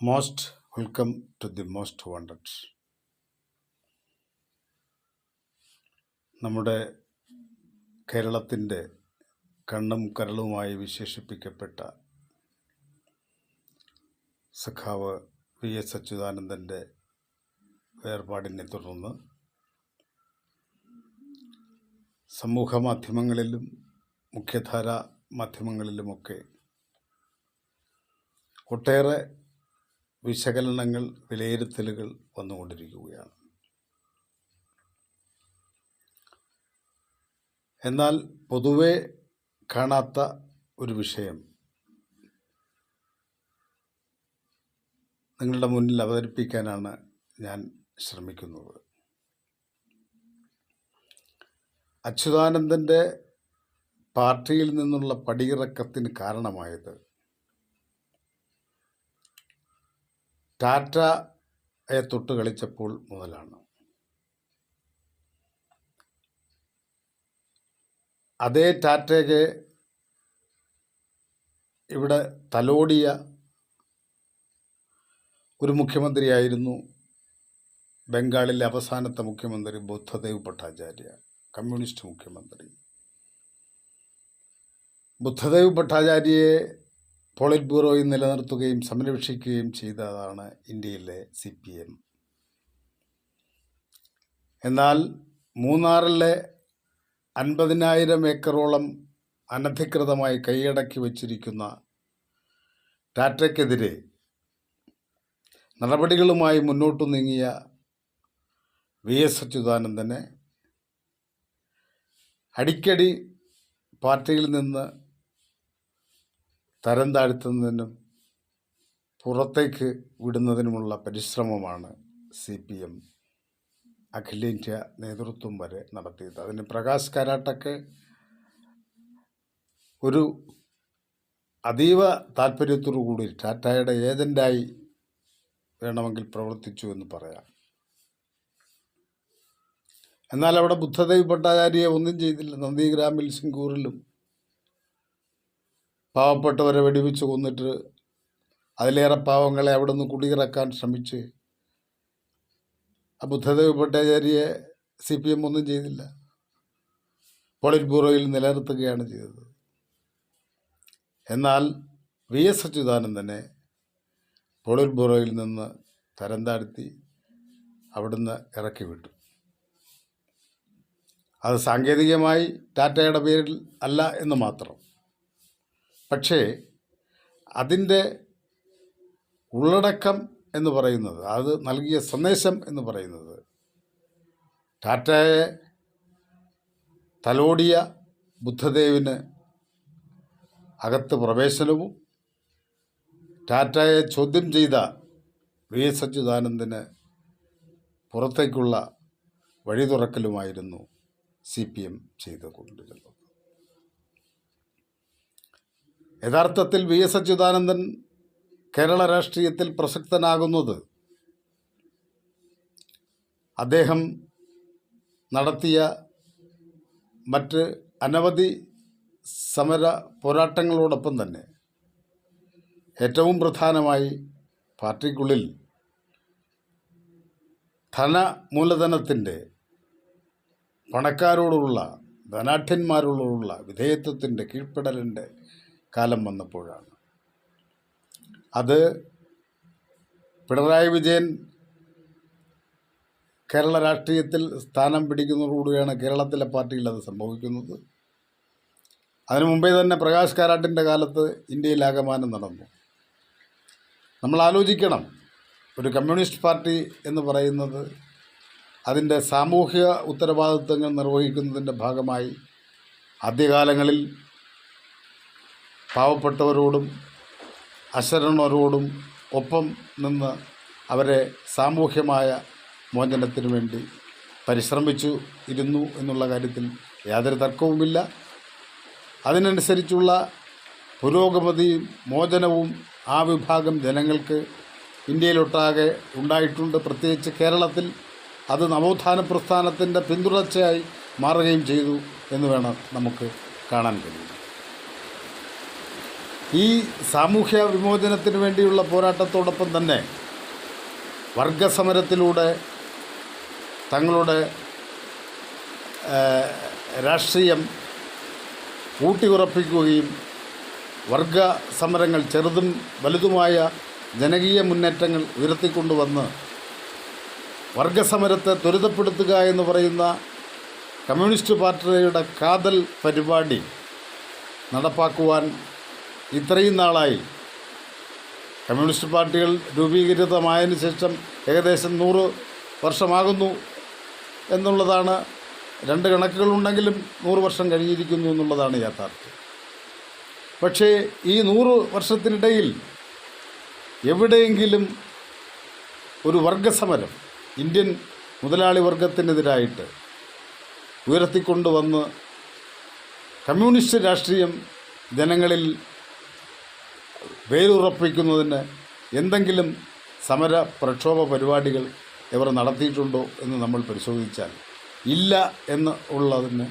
Most welcome to the most wanted നമ്മുടെ കേരളത്തിന്റെ കണ്ണും കരളുമായി വിശേഷിപ്പിക്കപ്പെട്ട സഖാവ് വി എസ് അച്യുതാനന്ദന്റെ വേർപാടിനെ തുടർന്ന് സമൂഹ മാധ്യമങ്ങളിലും മുഖ്യധാര മാധ്യമങ്ങളിലുമൊക്കെ ഒട്ടേറെ വിശകലനങ്ങൾ വിലയിരുത്തലുകൾ വന്നുകൊണ്ടിരിക്കുകയാണ്. എന്നാൽ പൊതുവെ കാണാത്ത ഒരു വിഷയം. നിങ്ങളുടെ മുന്നിൽ അവതരിപ്പിക്കാനാണ് ഞാൻ ശ്രമിക്കുന്നത്. അച്യുതാനന്ദന്റെ പാർട്ടിയിൽ നിന്നുള്ള പടിയിറക്കത്തിന് കാരണമായത് ടാറ്റയെ തൊട്ട് കളിച്ചപ്പോൾ മുതലാണ്. അതേ ടാറ്റയ്ക്ക് ഇവിടെ തലോടിയ ഒരു മുഖ്യമന്ത്രിയായിരുന്നു ബംഗാളിലെ അവസാനത്തെ മുഖ്യമന്ത്രി ബുദ്ധദേവ് ഭട്ടാചാര്യ കമ്മ്യൂണിസ്റ്റ് മുഖ്യമന്ത്രി. ബുദ്ധദേവ് ഭട്ടാചാര്യയെ പോളിറ്റ് ബ്യൂറോയിൽ നിലനിർത്തുകയും സംരക്ഷിക്കുകയും ചെയ്തതാണ് ഇന്ത്യയിലെ സി പി എം. എന്നാൽ മൂന്നാറിലെ അൻപതിനായിരം ഏക്കറോളം അനധികൃതമായി കൈയടക്കി വച്ചിരിക്കുന്ന ടാറ്റയ്ക്കെതിരെ നടപടികളുമായി മുന്നോട്ടു നീങ്ങിയ വി എസ് അച്യുതാനന്ദനെ അടിക്കടി പാർട്ടിയിൽ നിന്ന് തരം താഴ്ത്തുന്നതിനും പുറത്തേക്ക് വിടുന്നതിനുമുള്ള പരിശ്രമമാണ് സി പി എം അഖിലേന്ത്യ നേതൃത്വം വരെ നടത്തിയത്. അതിന് പ്രകാശ് കാരാട്ടൊക്കെ ഒരു അതീവ താല്പര്യത്തോടു കൂടി ടാറ്റയുടെ ഏജന്റായി വേണമെങ്കിൽ പ്രവർത്തിച്ചു എന്ന് പറയാം. എന്നാൽ അവിടെ ബുദ്ധദേവ് ഭട്ടാചാര്യെ ഒന്നും ചെയ്തില്ല. നന്ദിഗ്രാമിൽ സിംഗൂറിലും പാവപ്പെട്ടവരെ വെടിവെച്ച് കൊന്നിട്ട് അതിലേറെ പാവങ്ങളെ അവിടെ നിന്ന് കുടിയിറക്കാൻ ശ്രമിച്ച് ബുദ്ധദേവ് ഭട്ടാചാര്യയെ സി പി എം ഒന്നും ചെയ്തില്ല. പോളിറ്റ് ബ്യൂറോയിൽ നിലനിർത്തുകയാണ് ചെയ്തത്. എന്നാൽ വി എസ് അച്യുതാനന്ദനെ പോളിറ്റ് ബ്യൂറോയിൽ നിന്ന് തരം താഴ്ത്തി അവിടുന്ന് ഇറക്കി വിട്ടു. അത് സാങ്കേതികമായി ടാറ്റയുടെ പേരിൽ അല്ല എന്ന് മാത്രം. പക്ഷേ അതിന്റെ ഉള്ളടക്കം എന്ന് പറയുന്നത് അത് നൽകിയ സന്ദേശം എന്ന് പറയുന്നത് ടാറ്റയെ തലോടിയ ബുദ്ധദേവിന് അകത്ത് പ്രവേശനവും ടാറ്റയെ ചോദ്യം ചെയ്ത വി എസ് അച്യുതാനന്ദന് പുറത്തേക്കുള്ള വഴി തുറക്കലുമായിരുന്നു സി പി എം ചെയ്തുകൊണ്ടിരുന്നത്. യഥാർത്ഥത്തിൽ വി എസ് അച്യുതാനന്ദൻ കേരള രാഷ്ട്രീയത്തിൽ പ്രസക്തനാകുന്നത് അദ്ദേഹം നടത്തിയ മറ്റ് അനവധി സമര പോരാട്ടങ്ങളോടൊപ്പം തന്നെ ഏറ്റവും പ്രധാനമായി പാർട്ടിക്കുള്ളിൽ ധന മൂലധനത്തിന്റെ പണക്കാരോടുള്ള ധനാഠ്യന്മാരോടുള്ള വിധേയത്വത്തിന്റെ കീഴ്പ്പെടലിന്റെ കാലം വന്നപ്പോഴാണ്. അത് പിണറായി വിജയൻ കേരള രാഷ്ട്രീയത്തിൽ സ്ഥാനം പിടിക്കുന്നതോടുകൂടിയാണ് കേരളത്തിലെ പാർട്ടിയിൽ അത് സംഭവിക്കുന്നത്. അതിനു മുമ്പേ തന്നെ പ്രകാശ് കാരാട്ടിന്റെ കാലത്ത് ഇന്ത്യയിലാകമാനം നടന്നു. നമ്മൾ ആലോചിക്കണം ഒരു കമ്മ്യൂണിസ്റ്റ് പാർട്ടി എന്ന് പറയുന്നത് അതിന്റെ സാമൂഹിക ഉത്തരവാദിത്വങ്ങൾ നിർവഹിക്കുന്നതിന്റെ ഭാഗമായി ആദ്യകാലങ്ങളിൽ പാവപ്പെട്ടവരോടും അശരണരോടും ഒപ്പം നിന്ന് അവരെ സാമൂഹ്യമായ മോചനത്തിന് വേണ്ടി പരിശ്രമിച്ചു ഇരുന്നു എന്നുള്ള കാര്യത്തിൽ യാതൊരു തർക്കവുമില്ല. അതിനനുസരിച്ചുള്ള പുരോഗമതിയും മോചനവും ആ വിഭാഗം ജനങ്ങൾക്ക് ഇന്ത്യയിലൊട്ടാകെ ഉണ്ടായിട്ടുണ്ട്. പ്രത്യേകിച്ച് കേരളത്തിൽ അത് നവോത്ഥാന പ്രസ്ഥാനത്തിന്റെ പിന്തുടർച്ചയായി മാറുകയും ചെയ്തു എന്ന് വേണം നമുക്ക് കാണാൻ കഴിയും ഈ സാമൂഹ്യ വിമോചനത്തിന് വേണ്ടിയുള്ള പോരാട്ടത്തോടൊപ്പം തന്നെ വർഗസമരത്തിലൂടെ തങ്ങളുടെ രാഷ്ട്രീയം ഊട്ടിയുറപ്പിക്കുകയും വർഗ സമരങ്ങൾ ചെറുതും വലുതുമായ ജനകീയ മുന്നേറ്റങ്ങൾ ഉയർത്തിക്കൊണ്ടുവന്ന് വർഗസമരത്തെ ത്വരിതപ്പെടുത്തുക എന്ന് പറയുന്ന കമ്മ്യൂണിസ്റ്റ് പാർട്ടിയുടെ കാതൽ പരിപാടി നടപ്പാക്കുവാൻ ഇത്രയും നാളായി കമ്മ്യൂണിസ്റ്റ് പാർട്ടികൾ രൂപീകൃതമായതിനു ശേഷം ഏകദേശം നൂറ് വർഷമാകുന്നു എന്നുള്ളതാണ് രണ്ട് കണക്കുകളുണ്ടെങ്കിലും നൂറ് വർഷം കഴിഞ്ഞിരിക്കുന്നു എന്നുള്ളതാണ് യാഥാർത്ഥ്യം. പക്ഷേ ഈ നൂറ് വർഷത്തിനിടയിൽ എവിടെയെങ്കിലും ഒരു വർഗസമരം ഇന്ത്യൻ മുതലാളി വർഗത്തിനെതിരായിട്ട് ഉയർത്തിക്കൊണ്ടുവന്ന് കമ്മ്യൂണിസ്റ്റ് രാഷ്ട്രീയം ജനങ്ങളിൽ വേരുറപ്പിക്കുന്നതിന് എന്തെങ്കിലും സമര പ്രക്ഷോഭ പരിപാടികൾ ഇവർ നടത്തിയിട്ടുണ്ടോ എന്ന് നമ്മൾ പരിശോധിച്ചാൽ ഇല്ല എന്ന് ഉള്ളതിന്